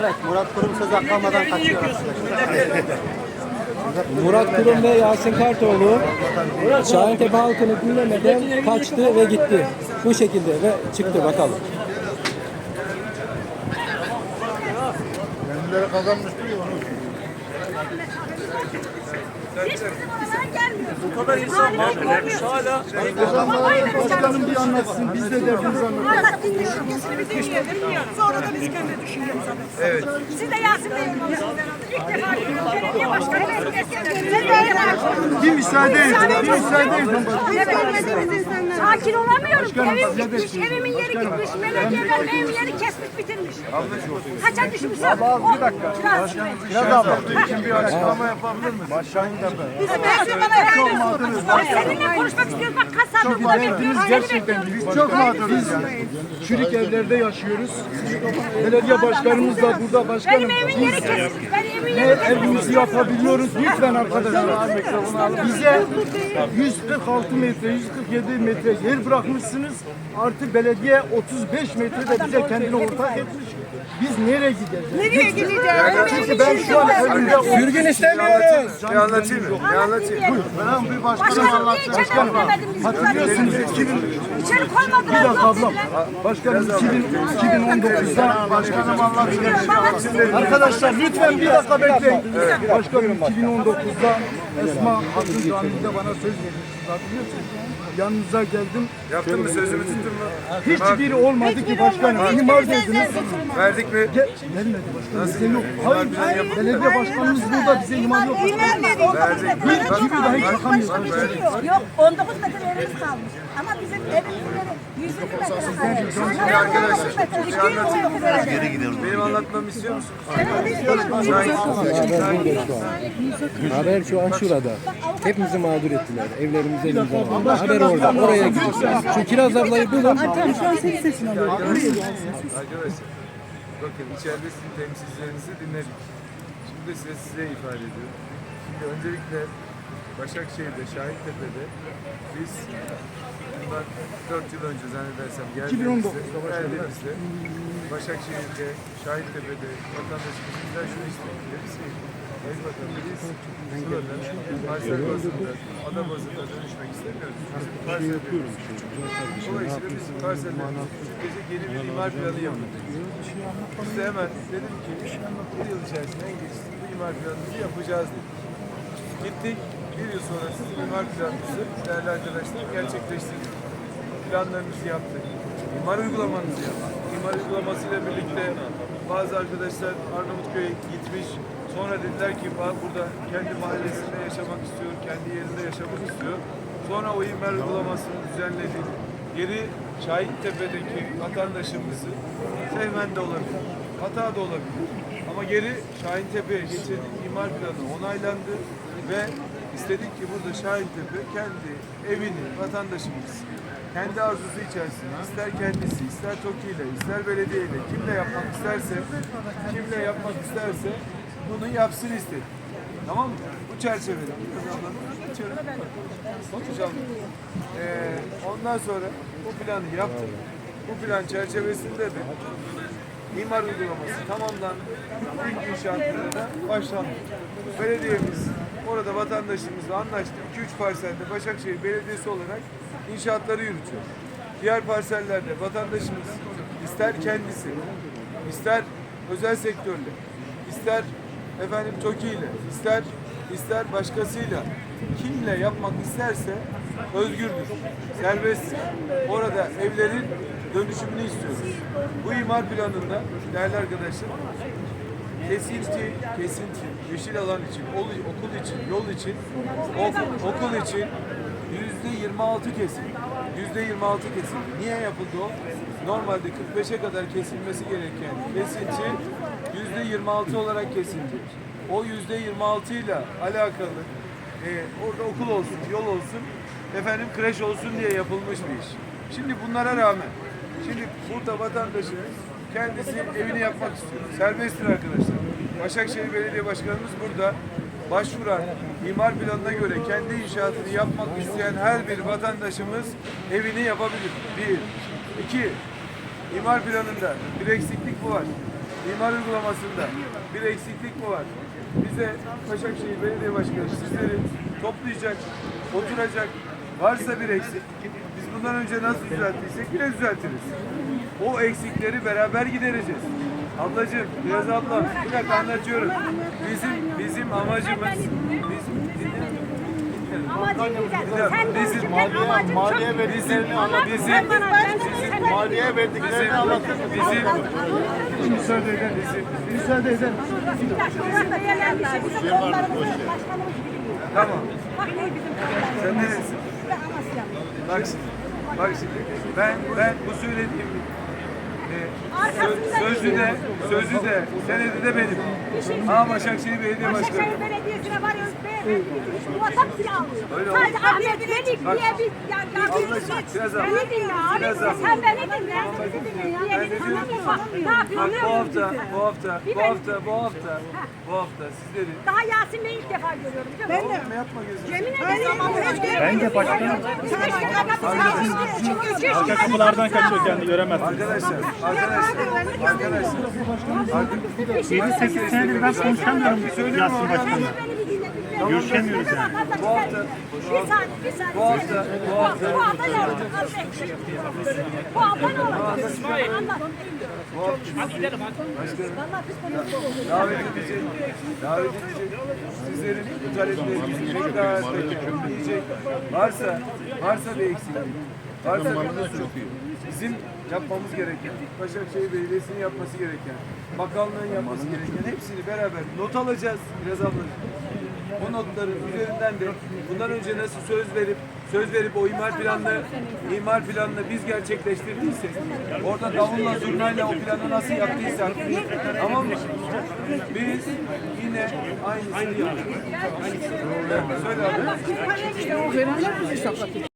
Evet, Murat Kurum söz hakkı almadan kaçıyor arkadaşlar. Murat Kurum ve Yasin Kartoğlu Şahintepe halkını dinlemeden kaçtı ve gitti. Bu şekilde ve çıktı bakalım. Kendileri kazanmıştı ya onu. Hiç bizim oralara gelmiyor. Bu kadar insan var. Hala Başkanım bir anlatsın. Biz de derdimizi anlatalım. Anlattın düşüncesini bir dinleyelim. Sonra da biz kendi düşüncemizi Evet. Siz de Yasin Bey'in. İlk defa gidiyorum. Belediye başkanı Bir müsaade edin. Bir müsaade edin. Sakin olamıyorum. Evim gitmiş. Evimin yeri gitmiş. Belediyeler benim yeri kesmiş bitirmiş. Kaça düşmüş? Bir dakika. Biraz. Için bir açıklama yapabilir misin? Başşahintepe. Bizim her şey bana vermiyorsunuz. Bak seninle konuşmak istiyoruz. Bak saattir burada bekliyoruz. Gerçekten biz çok mağduruz. Çürük evlerde yaşıyoruz. Belediye başkanımız da burada başkanım. Benim evimin yeri Biz yeri kesilmiş. evimizi yapabiliyoruz lütfen arkadaşlar. Bize 146 metre, 147 metre yer bırakmışsınız. Artı belediye 35 metre de bize kendine ortak etmiş. Biz nereye gideceğiz? Nereye gideceğiz? Çünkü ben şu an evimde Sürgün istemiyoruz. Bir anlatayım mı? Ne anlatayım? Ben bir başkanım bizi? Hatırlıyorsunuz 2000 İçeri koymadılar. Bir dakika ablam. Başkanım 2000, 2019'da başkanım Arkadaşlar lütfen bir dakika bekleyin. Başkanım 2019'da Esma Hatun Camii'nde bana söz vermiştiniz hatırlıyorsunuz. Yanınıza geldim. Yaptın mı sözümü tuttun mu? Hiçbiri olmadı ki başkanım. İmar dediniz. Verdik mi? Ge- Gelmedi başkanım. Bize yok. Hayır. Belediye başkanımız burada bize imar yok. Bir gibi dahi çakamıyoruz. Yok 19 metre evimiz kalmış. Ama bizim evimizin yeri 120 metre. Şimdi arkadaşlar, arkadaşlar. Geri gidelim. Benim anlatmamı istiyor musun? Haber şu an şurada. Hepimizi mağdur ettiler. Evlerimize imza aldılar. Haber orada. Oraya gidiyoruz. Şu kiraz ablayı bulun. Arkadaşlar, bakın içeride sizin temsilcilerinizi dinledik. Şimdi de size, size ifade ediyorum. Şimdi öncelikle Başakşehir'de, Şahittepe'de biz bundan 4 yıl önce zannedersem geldiğimizde, 2019'da geldiğimizde Başakşehir'de, Şahittepe'de vatandaşımız bizden şunu istedik. Dedi ki, Sayın Bakanım biz suların parsel bazında, ada bazında dönüşmek istemiyoruz. Bizim parsellerimiz küçük. Dolayısıyla biz parsellerimizi küçük gece geri bir imar planı yaptık. Biz de hemen dedim ki bir yıl içerisinde en geç bu imar planımızı yapacağız dedik. Gittik bir yıl sonra sizin imar planınızı değerli arkadaşlar gerçekleştirdik. Planlarımızı yaptık. İmar uygulamanızı yaptık. İmar uygulamasıyla birlikte bazı arkadaşlar Arnavutköy'e gitmiş. Sonra dediler ki "Ben burada kendi mahallesinde yaşamak istiyor, kendi yerinde yaşamak istiyor. Sonra o imar uygulamasını düzenledik. Geri Şahittepe'deki vatandaşımızı sevmen de olabilir, hata da olabilir. Ama geri Şahintepe'ye geçirdik, imar planı onaylandı ve istedik ki burada Şahintepe kendi evini, vatandaşımız kendi arzusu içerisinde ister kendisi, ister TOKİ ile, ister belediye ile, kimle yapmak isterse, kimle yapmak isterse bunu yapsın istedik. Tamam mı? Bu çerçevede. Hocam, eee, ondan sonra bu planı yaptık. Bu plan çerçevesinde de imar uygulaması tamamlandı. İlk inşaatlarına başlandı. Belediyemiz orada vatandaşımızla anlaştı. 2-3 parselde Başakşehir Belediyesi olarak inşaatları yürütüyor. Diğer parsellerde vatandaşımız ister kendisi, ister özel sektörle, ister efendim TOKİ ile, ister ister başkasıyla kimle yapmak isterse özgürdür, serbest. Orada evlerin dönüşümünü istiyoruz. Bu imar planında değerli arkadaşlar kesinti, kesinti, yeşil alan için, okul için, yol için, ok- okul için yüzde 26 kesim. Yüzde 26 kesim. Niye yapıldı o? Normalde 45'e kadar kesilmesi gereken kesinti yüzde 26 olarak kesildi. O yüzde 26 ile alakalı e, orada okul olsun, yol olsun, efendim kreş olsun diye yapılmış bir iş. Şimdi bunlara rağmen, şimdi burada vatandaşımız kendisi evini yapmak istiyor. Serbesttir arkadaşlar. Başakşehir Belediye Başkanımız burada başvuran imar planına göre kendi inşaatını yapmak isteyen her bir vatandaşımız evini yapabilir. Bir. İki. İmar planında bir eksiklik bu var. imar uygulamasında bir eksiklik mi var? Bize Başakşehir Belediye Başkanı sizleri toplayacak, oturacak. Varsa bir eksik, biz bundan önce nasıl düzelttiysek yine düzeltiriz. O eksikleri beraber gidereceğiz. Ablacığım, biraz abla, bir dakika anlatıyorum. Bizim bizim amacımız, bizim Amacın güzel. Sen Bizim bizim maliye- amacın maliye çok verdiklerini Ama anlatın. sen bana ben Bizim- Maliye verdiklerini anlatır mısın? bizim Müsaade eder? Müsaade eder? Bir. Bizim başkanımız tamam. Bak ne bizim Sen neresin? Ben Amasya'm. Bak şimdi, bak şimdi. Ben ben bu söylediğim sö- sözü de sözü de senedi de benim. Ama Başakşehir Belediye Başkanı. Başakşehir Belediyesi'ne varıyoruz. Beyefendi muhatap bile almıyor. Öyle Sadece Ahmet Melik Bak. diye bir ya, ya Ablacığım, biraz daha. Beni dinle abi. Biraz daha. Sen beni dinle. Bizi dinle. Ben de Bizi diyorum tanımıyor. Bak, Ne yapıyor? Bak bu hafta, bu hafta, bu hafta, bu hafta, bu hafta sizleri Daha Yasin Bey'i ilk defa görüyorum. Ben de. ne yapma gözünü. Yemin ederim. Ben de başkanım. Arka kapılardan kaçıyor kendi göremez. Arkadaşlar, arkadaşlar, arkadaşlar. Artık 7-8 senedir ben konuşamıyorum Yasin Başkan'la. Görüşemiyoruz yani. Bu hafta, bir saniye. Bu hafta, bu hafta- Bu hafta olacak? Bu hafta ne olacak? Anlat. davet edecek, davet edecek. Sizlerin bu taleplerinizi çok daha diyecek. Varsa, varsa bir eksiklik, varsa bir bizim yapmamız gereken, Başakşehir Belediyesi'nin yapması gereken, bakanlığın yapması gereken hepsini beraber not alacağız biraz ablacığım. O notların üzerinden de bundan önce nasıl söz verip söz verip o imar planını imar planını biz gerçekleştirdiysek orada davulla zurnayla o planı nasıl yaptıysak tamam mı? Biz yine aynısını yapacağız. Söyle abi.